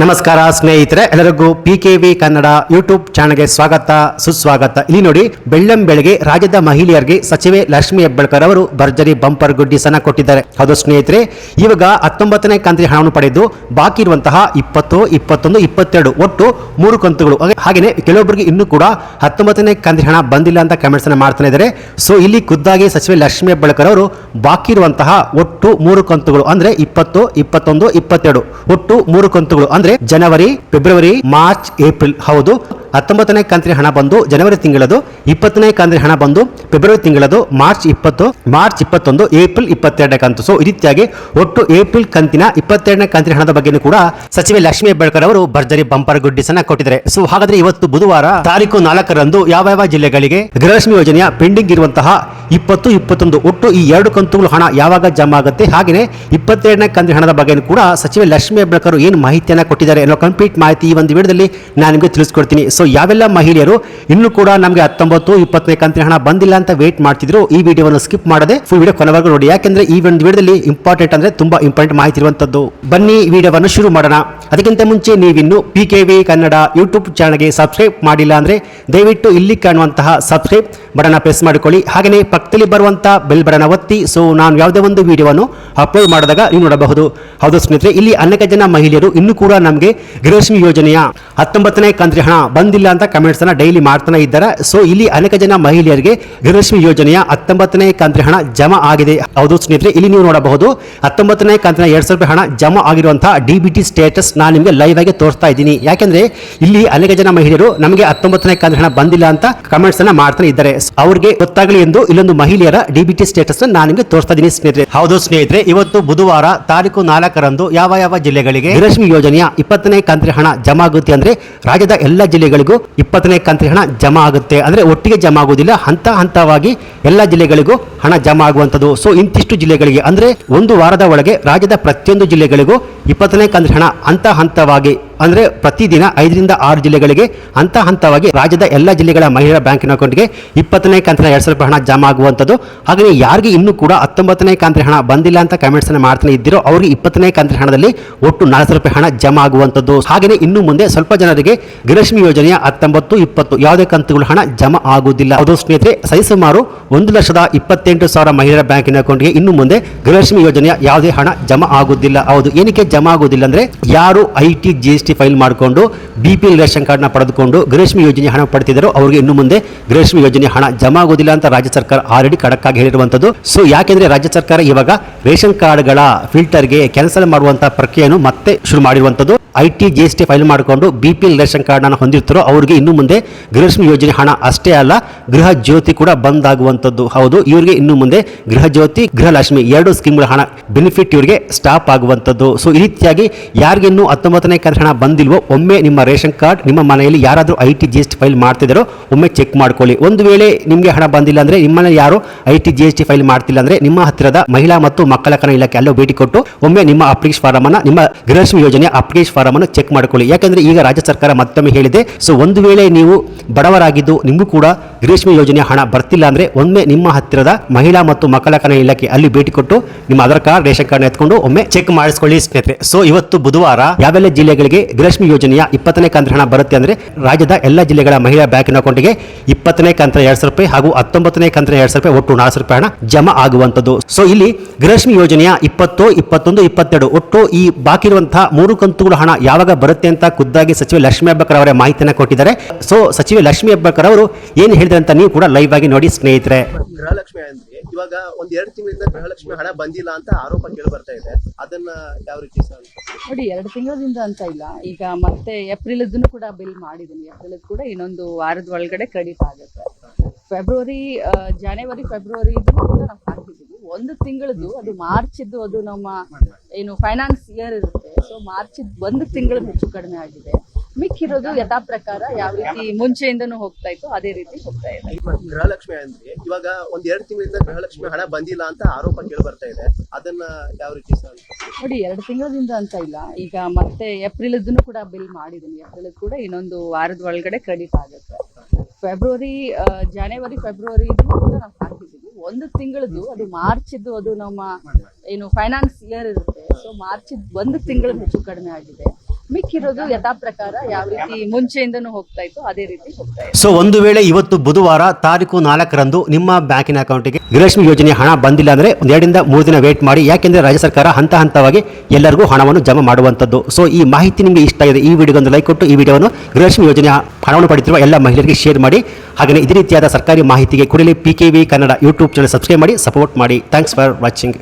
ನಮಸ್ಕಾರ ಸ್ನೇಹಿತರೆ, ಎಲ್ಲರಿಗೂ P K V Kannada YouTube ಚಾನಲ್ಗೆ ಸ್ವಾಗತ, ಸುಸ್ವಾಗತ. ಇಲ್ಲಿ ನೋಡಿ, ಬೆಳ್ಳಂ ಬೆಳಗ್ಗೆ ರಾಜ್ಯದ ಮಹಿಳೆಯರಿಗೆ ಸಚಿವೆ ಲಕ್ಷ್ಮಿ ಹೆಬ್ಬಳ್ಕರ್ ಅವರು ಭರ್ಜರಿ ಬಂಪರ್ ಗುಡ್ಡಿಸನ್ನ ಕೊಟ್ಟಿದ್ದಾರೆ. ಹೌದು ಸ್ನೇಹಿತರೆ, ಇವಾಗ ಹತ್ತೊಂಬತ್ತನೇ ಕಂತಿನ ಹಣವನ್ನು ಪಡೆದು ಬಾಕಿ ಇರುವಂತಹ ಇಪ್ಪತ್ತು, ಇಪ್ಪತ್ತೊಂದು, ಇಪ್ಪತ್ತೆರಡು, ಒಟ್ಟು ಮೂರು ಕಂತುಗಳು. ಹಾಗೆ- ಹಾಗೇನೆ ಕೆಲವೊಬ್ಬರಿಗೆ ಇನ್ನೂ ಕೂಡ ಹತ್ತೊಂಬತ್ತನೇ ಕಂತಿನ ಹಣ ಬಂದಿಲ್ಲ ಅಂತ ಕಮೆಂಟ್ಸ್ ಅನ್ನ ಮಾಡ್ತಾನೆ ಇದ್ದಾರೆ. ಸೊ ಇಲ್ಲಿ ಖುದ್ದಾಗಿ ಸಚಿವೆ ಲಕ್ಷ್ಮಿ ಹೆಬ್ಬಳ್ಕರ್ ಅವರು ಬಾಕಿ ಇರುವಂತಹ ಒಟ್ಟು ಮೂರು ಕಂತುಗಳು. ಅಂದ್ರೆ ಇಪ್ಪತ್ತು, ಇಪ್ಪತ್ತೊಂದು, ಇಪ್ಪತ್ತೆರಡು, ಒಟ್ಟು ಮೂರು ಕಂತುಗಳು. ಅಂದ್ರೆ ಜನವರಿ, ಫೆಬ್ರವರಿ, ಮಾರ್ಚ್, ಏಪ್ರಿಲ್. ಹೌದು. ಹತ್ತೊಂಬತ್ತನೇ ಕಂತಿನ ಹಣ ಬಂದು ಜನವರಿ ತಿಂಗಳದು, ಇಪ್ಪತ್ತನೇ ಕಂತಿನ ಹಣ ಬಂದು ಫೆಬ್ರವರಿ ತಿಂಗಳದು, ಮಾರ್ಚ್ ಇಪ್ಪತ್ತು, ಮಾರ್ಚ್ ಇಪ್ಪತ್ತೊಂದು, ಏಪ್ರಿಲ್ ಇಪ್ಪತ್ತೆರಡನೇ ಕಂತು. ಸೊ ಈ ರೀತಿಯಾಗಿ ಒಟ್ಟು ಏಪ್ರಿಲ್ ಕಂತಿನ ಇಪ್ಪತ್ತೆರಡನೇ ಕಂತಿನ ಹಣದ ಬಗ್ಗೆ ಕೂಡ ಸಚಿವೆ ಲಕ್ಷ್ಮಿ ಹೆಬ್ಬಾಳ್ಕರ್ ಅವರು ಭರ್ಜರಿ ಬಂಪರ್ ಗುಡ್ಡಿಸನ್ನ ಕೊಟ್ಟಿದ್ದಾರೆ. ಸೊ ಹಾಗಾದ್ರೆ ಇವತ್ತು ಬುಧವಾರ ತಾರೀಕು ನಾಲ್ಕರಂದು ಯಾವ ಯಾವ ಜಿಲ್ಲೆಗಳಿಗೆ ಗೃಹಲಕ್ಷ್ಮಿ ಯೋಜನೆಯ ಪೆಂಡಿಂಗ್ ಇರುವಂತಹ ಇಪ್ಪತ್ತು, ಇಪ್ಪತ್ತೊಂದು, ಒಟ್ಟು ಈ ಎರಡು ಕಂತುಗಳು ಹಣ ಯಾವಾಗ ಜಮಾ ಆಗುತ್ತೆ? ಹಾಗೆಯೇ ಇಪ್ಪತ್ತೆರಡನೇ ಕಂತಿನ ಹಣದ ಬಗ್ಗೆ ಕೂಡ ಸಚಿವೆ ಲಕ್ಷ್ಮಿ ಹೆಬ್ಬಳ್ಕರ್ ಏನು ಮಾಹಿತಿಯನ್ನು ಕೊಟ್ಟಿದ್ದಾರೆ ಅನ್ನೋ ಕಂಪ್ಲೀಟ್ ಮಾಹಿತಿ ಈ ಒಂದು ವಿಡಿಯೋದಲ್ಲಿ ನಾನು ನಿಮಗೆ ತಿಳಿಸ್ಕೊಡ್ತೀನಿ. ಸೊ ಯಾವೆಲ್ಲ ಮಹಿಳೆಯರು ಇನ್ನೂ ಕೂಡ ನಮಗೆ ಹತ್ತೊಂಬತ್ತು, ಇಪ್ಪತ್ತನೇ ಕಂತಿನ ಹಣ ಬಂದಿಲ್ಲ ಅಂತ ವೇಟ್ ಮಾಡ್ತಿದ್ರು, ಈ ವಿಡಿಯೋವನ್ನು ಸ್ಕಿಪ್ ಮಾಡದೆ ಫುಲ್ ವಿಡಿಯೋ ಕೊನೆವರೆಗೂ ನೋಡಿ. ಯಾಕೆಂದ್ರೆ ಈ ಒಂದು ವಿಡಿಯೋದಲ್ಲಿ ಇಂಪಾರ್ಟೆಂಟ್ ಅಂದ್ರೆ ತುಂಬಾ ಇಂಪಾರ್ಟೆಂಟ್ ಮಾಹಿತಿ ಇರುವಂತದ್ದು. ಬನ್ನಿ ವಿಡಿಯೋವನ್ನು ಶುರು ಮಾಡೋಣ. ಅದಕ್ಕಿಂತ ಮುಂಚೆ ನೀವಿನ್ನು P K V Kannada YouTube ಚಾನಲ್ಗೆ ಸಬ್ಸ್ಕ್ರೈಬ್ ಮಾಡಿಲ್ಲ ಅಂದ್ರೆ ದಯವಿಟ್ಟು ಇಲ್ಲಿ ಕಾಣುವಂತಹ ಸಬ್ಸ್ಕ್ರೈಬ್ ಬಟನ್ ಪ್ರೆಸ್ ಮಾಡಿಕೊಳ್ಳಿ. ಹಾಗೆಯೇ ಪಕ್ಕದಲ್ಲಿ ಬರುವಂತಹ ಬೆಲ್ ಬಟನ್ ಒತ್ತಿ. ಸೊ ನಾನು ಯಾವುದೇ ಒಂದು ವಿಡಿಯೋವನ್ನು ಅಪ್ಲೋಡ್ ಮಾಡಿದಾಗ ನೀವು ನೋಡಬಹುದು. ಹೌದು ಸ್ನೇಹಿತರೆ, ಇಲ್ಲಿ ಅನೇಕ ಜನ ಮಹಿಳೆಯರು ಇನ್ನೂ ಕೂಡ ನಮಗೆ ಗೃಹಲಕ್ಷ್ಮಿ ಯೋಜನೆಯ ಹತ್ತೊಂಬತ್ತನೇ ಕಂತ್ರಿ ಹಣ ಬಂದಿಲ್ಲ ಅಂತ ಕಮೆಂಟ್ಸ್ ಅನ್ನ ಡೈಲಿ ಮಾಡ್ತಾನೆ ಇದ್ದಾರೆ. ಸೊ ಇಲ್ಲಿ ಅನೇಕ ಜನ ಮಹಿಳೆಯರಿಗೆ ಗೃಹಲಕ್ಷ್ಮಿ ಯೋಜನೆಯ ಹತ್ತೊಂಬತ್ತನೇ ಕಂತ್ರಿ ಹಣ ಜಮಾ ಆಗಿದೆ. ಹೌದು ಸ್ನೇಹಿತರೆ, ಇಲ್ಲಿ ನೀವು ನೋಡಬಹುದು ಹತ್ತೊಂಬತ್ತನೇ ಕಂತಿನ ಎರಡ್ ಸಾವಿರ ರೂಪಾಯಿ ಹಣ ಜಮಾ ಆಗಿರುವಂತಹ ಡಿ ಬಿ ಟಿ ಸ್ಟೇಟಸ್ ನಾನು ನಿಮಗೆ ಲೈವ್ ಆಗಿ ತೋರಿಸ್ತಾ ಇದ್ದೀನಿ. ಯಾಕೆಂದ್ರೆ ಇಲ್ಲಿ ಅನೇಕ ಜನ ಮಹಿಳೆಯರು ನಮಗೆ ಹತ್ತೊಂಬತ್ತನೇ ಕಂತ್ರಿ ಹಣ ಬಂದಿಲ್ಲ ಅಂತ ಕಮೆಂಟ್ಸ್ ಅನ್ನ ಮಾಡ್ತಾನೆ ಇದ್ದಾರೆ. ಅವ್ರಿಗೆ ಗೊತ್ತಾಗಲಿ ಎಂದು ಇಲ್ಲೊಂದು ಮಹಿಳೆಯರ ಡಿಬಿಟಿ ಸ್ಟೇಟಸ್ ನಾನು ನಿಮಗೆ ತೋರಿಸ್ತಾ ಇದ್ದೀನಿ ಸ್ನೇಹಿತರೆ. ಹೌದು ಸ್ನೇಹಿತರೆ ಇವತ್ತು ಬುಧವಾರ ತಾರೀಕು ನಾಲ್ಕರಂದು ಯಾವ ಯಾವ ಜಿಲ್ಲೆಗಳಿಗೆ? ಗೃಹಲಕ್ಷ್ಮಿ ಯೋಜನೆಯ ಇಪ್ಪತ್ತನೇ ಕಂತ್ರಿ ಹಣ ಜಮಾ ಆಗುತ್ತೆ ಅಂದ್ರೆ ರಾಜ್ಯದ ಎಲ್ಲ ಜಿಲ್ಲೆಗಳಿಗೂ ಇಪ್ಪತ್ತನೇ ಕಂತ್ರಿ ಹಣ ಜಮಾ ಆಗುತ್ತೆ. ಅಂದ್ರೆ ಒಟ್ಟಿಗೆ ಜಮಾ ಆಗುವುದಿಲ್ಲ ಹಂತ ಹಂತವಾಗಿ ಎಲ್ಲ ಜಿಲ್ಲೆಗಳಿಗೂ ಹಣ ಜಮಾ ಆಗುವಂತದ್ದು ಸೊ ಇಂತಿಷ್ಟು ಜಿಲ್ಲೆಗಳಿಗೆ ಅಂದ್ರೆ ಒಂದು ವಾರದ ಒಳಗೆ ರಾಜ್ಯದ ಪ್ರತಿಯೊಂದು ಜಿಲ್ಲೆಗಳಿಗೂ ಇಪ್ಪತ್ತನೇ ಕಂತ್ರಿ ಹಣ ಹಂತ ಹಂತವಾಗಿ ಅಂದ್ರೆ ಪ್ರತಿದಿನ ಐದರಿಂದ ಆರು ಜಿಲ್ಲೆಗಳಿಗೆ ಹಂತ ಹಂತವಾಗಿ ರಾಜ್ಯದ ಎಲ್ಲ ಜಿಲ್ಲೆಗಳ ಮಹಿಳಾ ಬ್ಯಾಂಕಿನ ಅಕೌಂಟ್ಗೆ ಇಪ್ಪತ್ತನೇ ಕಂತಿನ ಎರಡು ಸಾವಿರ ರೂಪಾಯಿ ಹಣ ಜಮಾ ಆಗುವಂಥದ್ದು. ಹಾಗೆಯೇ ಯಾರಿಗೆ ಇನ್ನೂ ಕೂಡ ಹತ್ತೊಂಬತ್ತನೇ ಕಂತಿನ ಹಣ ಬಂದಿಲ್ಲ ಅಂತ ಕಮೆಂಟ್ಸ್ ಅನ್ನು ಮಾಡ್ತಾನೆ ಇದ್ದಿರೋ ಅವರಿಗೆ ಇಪ್ಪತ್ತನೇ ಕಂತಿನ ಹಣದಲ್ಲಿ ಒಟ್ಟು ನಾಲ್ಕು ಸಾವಿರ ರೂಪಾಯಿ ಹಣ ಜಮಾ ಆಗುವಂಥದ್ದು. ಹಾಗೆಯೇ ಇನ್ನು ಮುಂದೆ ಸ್ವಲ್ಪ ಜನರಿಗೆ ಗೃಹಲಕ್ಷ್ಮಿ ಯೋಜನೆಯ ಹತ್ತೊಂಬತ್ತು, ಇಪ್ಪತ್ತು ಯಾವುದೇ ಕಂತುಗಳು ಹಣ ಜಮಾ ಆಗುವುದಿಲ್ಲ. ಅದು ಸ್ನೇಹಿತರೆ, ಸರಿಸುಮಾರು ಒಂದು ಲಕ್ಷದ ಇಪ್ಪತ್ತೆಂಟು ಸಾವಿರ ಮಹಿಳಾ ಬ್ಯಾಂಕಿನ ಅಕೌಂಟ್ಗೆ ಇನ್ನು ಮುಂದೆ ಗೃಹಲಕ್ಷ್ಮಿ ಯೋಜನೆಯ ಯಾವುದೇ ಹಣ ಜಮಾ ಆಗುವುದಿಲ್ಲ. ಹೌದು, ಏನಕ್ಕೆ ಜಮಾ ಆಗುವುದಿಲ್ಲ ಅಂದ್ರೆ ಯಾರು I T G S T file ಮಾಡಿಕೊಂಡು ಬಿ ಪಿ ಎಲ್ ರೇಷನ್ ಕಾರ್ಡ್ನ ಪಡೆದುಕೊಂಡು ಗೃಹಲಕ್ಷ್ಮಿ ಯೋಜನೆ ಹಣ ಪಡೆದಿದ್ದರು ಅವರಿಗೆ ಇನ್ನು ಮುಂದೆ ಗೃಹಲಕ್ಷ್ಮಿ ಯೋಜನೆ ಹಣ ಜಮಾ ಆಗೋದಿಲ್ಲ ಅಂತ ರಾಜ್ಯ ಸರ್ಕಾರ ಆಲ್ರೆಡಿ ಖಡಕ್ ಆಗಿ ಹೇಳಿರುವಂತದ್ದು ಸೊ ಯಾಕೆಂದರೆ ರಾಜ್ಯ ಸರ್ಕಾರ ಇವಾಗ ರೇಷನ್ ಕಾರ್ಡ್ಗಳ ಫಿಲ್ಟರ್ಗೆ ಕ್ಯಾನ್ಸಲ್ ಮಾಡುವಂತಹ ಪ್ರಕ್ರಿಯೆಯನ್ನು ಮತ್ತೆ ಶುರು ಮಾಡಿರುವಂತದ್ದು I T G S T file ಮಾಡಿಕೊಂಡು ಬಿ ಪಿ ಎಲ್ ರೇಷನ್ ಕಾರ್ಡನ್ನು ಹೊಂದಿರ್ತಾರೋ ಅವರಿಗೆ ಇನ್ನು ಮುಂದೆ ಗೃಹಲಕ್ಷ್ಮಿ ಯೋಜನೆ ಹಣ ಅಷ್ಟೇ ಅಲ್ಲ, ಗೃಹ ಜ್ಯೋತಿ ಕೂಡ ಬಂದ್ ಆಗುವಂಥದ್ದು. ಹೌದು, ಇವರಿಗೆ ಇನ್ನು ಮುಂದೆ ಗೃಹ ಜ್ಯೋತಿ, ಗೃಹಲಕ್ಷ್ಮಿ ಎರಡು ಸ್ಕೀಮ್ಗಳ ಹಣ ಬೆನಿಫಿಟ್ ಇವರಿಗೆ ಸ್ಟಾಪ್ ಆಗುವಂಥದ್ದು. ಸೊ ಈ ರೀತಿಯಾಗಿ ಯಾರಿಗೆ ಇನ್ನೂ ಹತ್ತೊಂಬತ್ತನೇ ಕಂತಿನ ಹಣ ಬಂದಿಲ್ವೋ, ಒಮ್ಮೆ ನಿಮ್ಮ ರೇಷನ್ ಕಾರ್ಡ್, ನಿಮ್ಮ ಮನೆಯಲ್ಲಿ ಯಾರಾದರೂ I T G S T file ಮಾಡ್ತಿದ್ದಾರೋ ಒಮ್ಮೆ ಚೆಕ್ ಮಾಡ್ಕೊಳ್ಳಿ. ಒಂದು ವೇಳೆ ನಿಮಗೆ ಹಣ ಬಂದಿಲ್ಲ ಅಂದರೆ ನಿಮ್ಮಲ್ಲಿ ಯಾರು I T G S T file ಮಾಡ್ತಿಲ್ಲ ಅಂದರೆ ನಿಮ್ಮ ಹತ್ತಿರದ ಮಹಿಳಾ ಮತ್ತು ಮಕ್ಕಳ ಕಣ ಇಲಾಖೆ ಅಲ್ಲೋ ಭೇಟಿ ಕೊಟ್ಟು, ಒಮ್ಮೆ ನಿಮ್ಮ ಅಪ್ಲಿಕೇಶನ್ ಫಾರಮನ್ನು ನಿಮ್ಮ ಗೃಹಲಕ್ಷ್ಮಿ ಯೋಜನೆ ಅಪ್ಲಿಕೇಶನ್ ಫಾರಮ್ ಅನ್ನು ಚೆಕ್ ಮಾಡ್ಕೊಳ್ಳಿ. ಯಾಕಂದ್ರೆ ಈಗ ರಾಜ್ಯ ಸರ್ಕಾರ ಮತ್ತೊಮ್ಮೆ ಹೇಳಿದೆ ಸೊ ಒಂದು ವೇಳೆ ನೀವು ಬಡವರಾಗಿದ್ದು ನಿಮಗೂ ಕೂಡ ರೇಷ್ಮೆ ಯೋಜನೆಯ ಹಣ ಬರ್ತಿಲ್ಲ ಅಂದರೆ ಒಮ್ಮೆ ನಿಮ್ಮ ಹತ್ತಿರದ ಮಹಿಳಾ ಮತ್ತು ಮಕ್ಕಳ ಕನ ಇಲಾಖೆ ಅಲ್ಲಿ ಭೇಟಿ ಕೊಟ್ಟು ನಿಮ್ಮ ಆಧಾರ್ ಕಾರ್ಡ್, ರೇಷನ್ ಕಾರ್ಡ್ ಎತ್ಕೊಂಡು ಒಮ್ಮೆ ಚೆಕ್ ಮಾಡಿಸ್ಕೊಳ್ಳಿ ಸ್ನೇಹಿತರೆ. ಸೊ ಇವತ್ತು ಬುಧವಾರ ಯಾವೆಲ್ಲ ಜಿಲ್ಲೆಗಳಿಗೆ ಗೃಹಲಕ್ಷ್ಮಿ ಯೋಜನೆಯ ಇಪ್ಪತ್ತನೇ ಕಂತ್ರ ಹಣ ಬರುತ್ತೆ ಅಂದ್ರೆ ರಾಜ್ಯದ ಎಲ್ಲ ಜಿಲ್ಲೆಗಳ ಮಹಿಳಾ ಬ್ಯಾಂಕಿನ ಅಕೌಂಟ್ಗೆ ಇಪ್ಪತ್ತನೇ ಕಂತ್ರ ಎರಡು ಸಾವಿರ ರೂಪಾಯಿ ಹಾಗೂ ಹತ್ತೊಂಬತ್ತನೇ ಕಂತ್ರ ಎರಡು ಸಾವಿರ ರೂಪಾಯಿ ಒಟ್ಟು ನಾಲ್ಕು ರೂಪಾಯಿ ಹಣ ಜಮಾ ಆಗುವಂತದ್ದು ಸೊ ಇಲ್ಲಿ ಗೃಹಲಕ್ಷ್ಮಿ ಯೋಜನೆಯ ಇಪ್ಪತ್ತು, ಇಪ್ಪತ್ತೊಂದು, ಇಪ್ಪತ್ತೆರಡು ಒಟ್ಟು ಈ ಬಾಕಿ ಇರುವಂತಹ ಮೂರು ಕಂತುಗಳ ಹಣ ಯಾವಾಗ ಬರುತ್ತೆ ಅಂತ ಖುದ್ದಾಗಿ ಸಚಿವೆ ಲಕ್ಷ್ಮೀ ಹೆಬ್ಬಾಳ್ಕರ್ ಅವರೇ ಮಾಹಿತಿಯನ್ನು ಕೊಟ್ಟಿದ್ದಾರೆ. ಸೊ ಸಚಿವೆ ಲಕ್ಷ್ಮೀ ಹೆಬ್ಬಾಳ್ಕರ್ ಅವರು ಏನು ಹೇಳಿದ್ರೆ ಅಂತ ನೀವು ಕೂಡ ಲೈವ್ ಆಗಿ ನೋಡಿ ಸ್ನೇಹಿತರೆ. ಗೃಹಲಕ್ಷ್ಮಿ ಅಂದ್ರೆ. ಇವಾಗ ಒಂದ್ ಎರಡು ತಿಂಗಳಿಂದ ಗೃಹಲಕ್ಷ್ಮಿ ಹಣ ಬಂದಿಲ್ಲ ಅಂತ ಆರೋಪ ಕೇಳಿ ಬರ್ತಾ ಇದೆ. ಅದನ್ನ ಯಾವ ರೀತಿ ಸರ್? ನೋಡಿ ಎರಡು ತಿಂಗಳಿಂದ ಅಂತ ಇಲ್ಲ. ಈಗ ಮತ್ತೆ ಏಪ್ರಿಲ್ ಕೂಡ ಬಿಲ್ ಮಾಡಿದ್ದೀನಿ. ಏಪ್ರಿಲ್ ಕೂಡ ಇನ್ನೊಂದು ವಾರದ ಒಳಗಡೆ ಕ್ರೆಡಿಟ್ ಆಗುತ್ತೆ. ಫೆಬ್ರವರಿ ಜನವರಿ ಫೆಬ್ರವರಿ ಕೂಡ ನಾವು ಹಾಕಿದ್ದೀವಿ. ಒಂದು ತಿಂಗಳದ್ದು ಅದು ಮಾರ್ಚಿದ್ದು ಅದು ನಮ್ಮ ಏನು ಫೈನಾನ್ಸ್ ಇಯರ್ ಇರುತ್ತೆ. ಸೊ ಮಾರ್ಚ್ ಒಂದು ತಿಂಗಳು ಹೆಚ್ಚು ಕಡಿಮೆ ಆಗಿದೆ. ಮಿಕ್ಕಿರೋದು ಯಥಾ ಪ್ರಕಾರ ಯಾವ ರೀತಿ ಮುಂಚೆಯಿಂದನೂ ಹೋಗ್ತಾ ಇತ್ತು ಅದೇ ರೀತಿ ಹೋಗ್ತಾ ಇದೆ. ಗೃಹಲಕ್ಷ್ಮಿ ಅಂದ್ರೆ ಇವಾಗ ಒಂದ್ ಎರಡು ತಿಂಗಳಿಂದ ಗೃಹಲಕ್ಷ್ಮಿ ಹಣ ಬಂದಿಲ್ಲ ಅಂತ ಆರೋಪ ಕೇಳಿ ಬರ್ತಾ ಇದೆ. ಅದನ್ನ ಯಾವ ರೀತಿ ಸರ್? ನೋಡಿ ಎರಡು ತಿಂಗಳಿಂದ ಅಂತ ಇಲ್ಲ. ಈಗ ಮತ್ತೆ ಏಪ್ರಿಲ್ ಕೂಡ ಬಿಲ್ ಮಾಡಿದೀನಿ ಏಪ್ರಿಲ್ ಕೂಡ ಇನ್ನೊಂದು ವಾರದ ಒಳಗಡೆ ಕ್ರೆಡಿಟ್ ಆಗುತ್ತೆ. ಫೆಬ್ರವರಿ ಜನವರಿ ಫೆಬ್ರವರಿ ಕೂಡ ನಾವು ಹಾಕಿದ್ದೀವಿ ಒಂದು ತಿಂಗಳದ್ದು ಅದು ಮಾರ್ಚ್ ಅದು ನಮ್ಮ ಏನು ಫೈನಾನ್ಸ್ ಇಯರ್ ಇರುತ್ತೆ. ಸೊ ಮಾರ್ಚ್ ಒಂದು ತಿಂಗಳು ಹೆಚ್ಚು ಕಡಿಮೆ ಆಗಿದೆ. ಮಿಕ್ಕಿರೋದು ಯಥಾ ಪ್ರಕಾರ ಯಾವ ರೀತಿ ಮುಂಚೆಯಿಂದನೂ ಹೋಗ್ತಾ ಇತ್ತು, ಅದೇ ರೀತಿ ಸೊ ಒಂದು ವೇಳೆ ಇವತ್ತು ಬುಧವಾರ ತಾರೀಕು ನಾಲ್ಕರಂದು ನಿಮ್ಮ ಬ್ಯಾಂಕಿನ ಅಕೌಂಟಿಗೆ ಗೃಹಲಕ್ಷ್ಮಿ ಯೋಜನೆ ಹಣ ಬಂದಿಲ್ಲ ಅಂದ್ರೆ ಎರಡರಿಂದ ಮೂರು ದಿನ ವೇಟ್ ಮಾಡಿ, ಯಾಕೆಂದ್ರೆ ರಾಜ್ಯ ಸರ್ಕಾರ ಹಂತ ಹಂತವಾಗಿ ಎಲ್ಲರಿಗೂ ಹಣವನ್ನು ಜಮಾ ಮಾಡುವಂತದ್ದು ಸೊ ಈ ಮಾಹಿತಿ ನಿಮಗೆ ಇಷ್ಟ ಆಗಿದೆ, ಈ ವಿಡಿಯೋಗೆ ಒಂದು ಲೈಕ್ ಕೊಟ್ಟು ಈ ವಿಡಿಯೋವನ್ನು ಗೃಹಲಕ್ಷ್ಮಿ ಯೋಜನೆ ಹಣವನ್ನು ಪಡೆದಿರುವ ಎಲ್ಲ ಮಹಿಳೆಯರಿಗೆ ಶೇರ್ ಮಾಡಿ ಹಾಗೆ ಇದೇ ರೀತಿಯಾದ ಸರ್ಕಾರಿ ಮಾಹಿತಿಗೆ ಕೂಡಲೇ P V Kannada YouTube channel subscribe ಮಾಡಿ ಸಪೋರ್ಟ್ ಮಾಡಿ. Thanks for watching